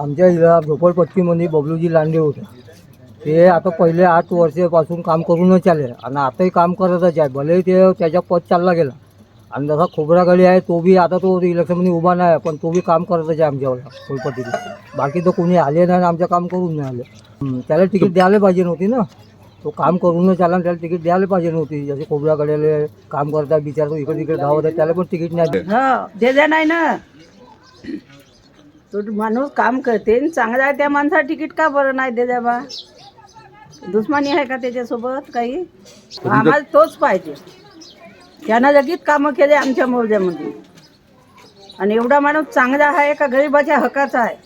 आमच्या इथं झोपडपट्टीमध्ये बबलूजी लांडे होते. ते आता पहिले आठ वर्षापासून काम करूनच आले. आणि आताही काम करतच आहे. भले ते त्याच्या पद चालला गेला. आणि जसा खोबरागडी आहे तो बी आता तो इलेक्शनमध्ये उभा नाही आहे, पण तो बी काम करतच आहे आमच्यावर फुलपट्टीला बाकी तर कोणी आले नाही आमचं काम करून नाही आले. त्याला तिकीट द्यायला पाहिजे नव्हती ना. तो काम करूनच आला आणि त्याला तिकीट द्यायला पाहिजे नव्हती. जसे खोबरागड्याले काम करतात बिचारतो इकडे तिकडे धावत आहे त्याला पण तिकीट नाही. दे नाही ना. तो माणूस काम करते आणि चांगला आहे त्या माणसाला तिकीट का बरं नाही दे बा दुश्मनी आहे का त्याच्यासोबत काही? आम्हाला तोच पाहिजे. त्यानं लगेच कामं केले आमच्या मौज्यामध्ये आणि एवढा माणूस चांगला आहे का गरिबाच्या हक्काचा आहे?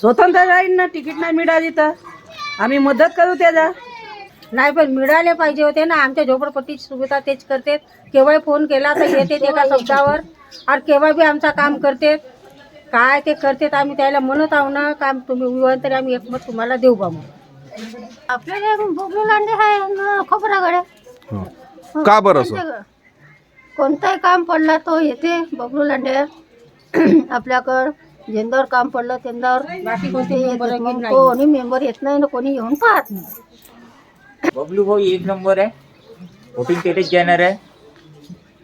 स्वतंत्र राहील ना तिकीट नाही मिळाली तर? आम्ही मदत करू त्याला. नाही पण मिळाले पाहिजे होते ना. आमच्या झोपडपट्टीची सुविधा तेच करते. केव्हाही फोन केला तर येते एका शब्दावर. आणि केव्हा बी आमचं काम करते. काय ते करते आम्ही त्याला म्हणत आहो ना काम तुम्ही विवाह तरी आम्ही एकमत तुम्हाला देऊ बा मग आपल्याला बबलू लांडे आहे खोबरागडे का बरं असं? कोणताही काम पडला तो येते बबलू लांडे. आपल्याकडं ज्यांच्यावर काम पडलं त्यांच्यावर बाकी कोणते कोणी मेंबर येत नाही ना कोणी येऊन पाहत नाही. बबलू भाऊ एक नंबर आहे. वोटिंग तेथेच जाणार आहे.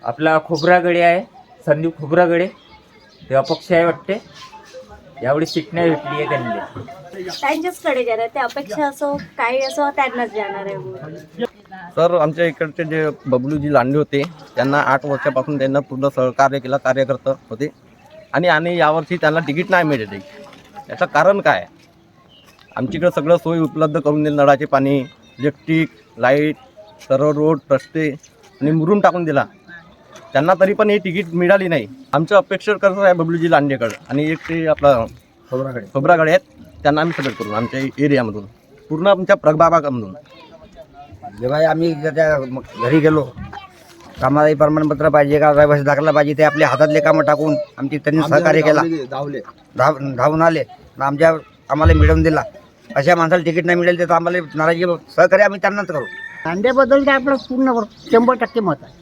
आपला खोबरागडे आहे. संदीप खोबरागडे ते अपक्ष आहे वाटते. यावेळी सीट नाही भेटली आहे त्यांनी. त्यांच्याचकडे जाणार ते अपेक्षा असो काही असो त्यांनाच जाणार आहे. सर आमच्या इकडचे जे बबलूजी लांडे होते त्यांना आठ वर्षापासून त्यांना पूर्ण सहकार्य केला कार्यकर्ता होते. आणि आणि यावर्षी त्यांना तिकीट नाही मिळाले. याचं कारण काय? आमच्याकडे सगळं सोयी उपलब्ध करून दिली नळाचे पाणी इलेक्ट्रिक लाइट सर्व रोड रस्ते आणि मुरुम टाकून दिला. त्यांना तरी पण हे तिकीट मिळाली नाही. आमचं अपेक्षा कसं आहे बबलूजी लांडेकडं आणि एक ते आपला खोबरागडे. खोबरागडे आहेत. त्यांना आम्ही सपोर्ट करू आमच्या एरियामधून पूर्ण आमच्या प्रभागामधून जेव्हा आम्ही त्याच्या म- घरी गेलो कामालाही प्रमाणपत्र पाहिजे का रहिवासी दाखला पाहिजे ते आपल्या हातातले कामं टाकून आमची त्यांनी सहकार्य केला. धावले. धाव धावून आले. आणि आमच्या आम्हाला मिळवून दिला. अशा माणसाला तिकीट नाही मिळेल तर आम्हाला नाराजी सहकार्य आम्ही त्यांनाच करू. कांद्याबद्दल काय आपलं पूर्ण शंभर टक्के मत आहे.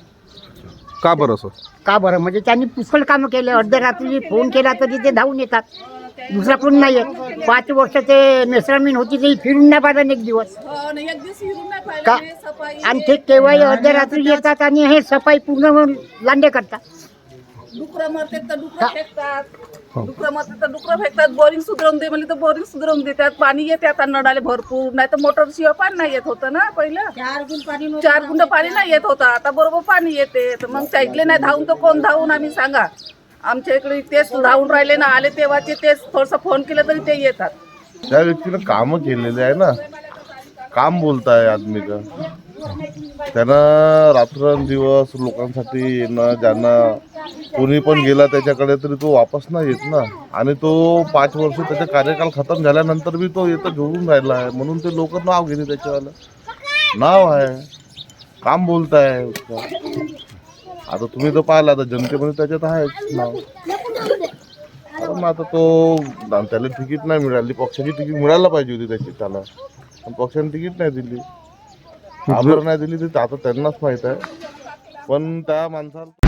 का बरं असं का बरं? म्हणजे त्यांनी पुष्कळ कामं केले. अर्ध्या रात्री फोन केला तरी ते धावून येतात. दुसरा कोण नाही आहे पाच वर्ष ते मेसरामीन होती ते फिरून नाही पाहिलं एक दिवस. का? आणि ते केव्हाही अर्ध्या रात्री येतात आणि हे सफाई पूर्ण लांडे करतात. डुकरं मरतात तर डुकरं फेकतात. डुकरं मरतात तर डुकरं फेकतात बोरिंग सुधरवून दे म्हणजे तर बोरिंग सुधरवून देतात. पाणी येते आता नळाले भरपूर नाही तर मोटर शिवाय पाणी नाही येत होतं ना पहिलं. चार गुण पाणी चार गुंड पाणी नाही येत होतं आता बरोबर पाणी येते. तर मग ऐकले नाही धावून तर कोण धावून आम्ही सांगा. आमच्या इकडे तेच धावून राहिले ना आले तेव्हाचे तेच थोडस फोन केलं तरी ते येतात. त्या व्यक्तीनं कामं केलेले आहे ना. काम बोलताय आदमी का त्यानं रात्रंदिवस लोकांसाठी येणं जाणं कोणी पण गेला त्याच्याकडे तरी तो वापस नाही येत ना. आणि तो पाच वर्ष त्याचा कार्यकाल खतम झाल्यानंतर बी तो येतं जोडून राहिला आहे. म्हणून ते लोक नाव घेते त्याच्यावालं. नाव आहे. काम बोलताय. उसका. आता तुम्ही तर पाहिला आता जनतेमध्ये त्याच्यात आहेच नाव. कारण आता तो त्याला तिकीट नाही मिळाली. पक्षाची तिकीट मिळायला पाहिजे होती त्याची त्याला. पण पक्षाने तिकीट नाही दिली. बरं नाही दिली. ते आता त्यांनाच माहीत आहे. पण त्या माणसाला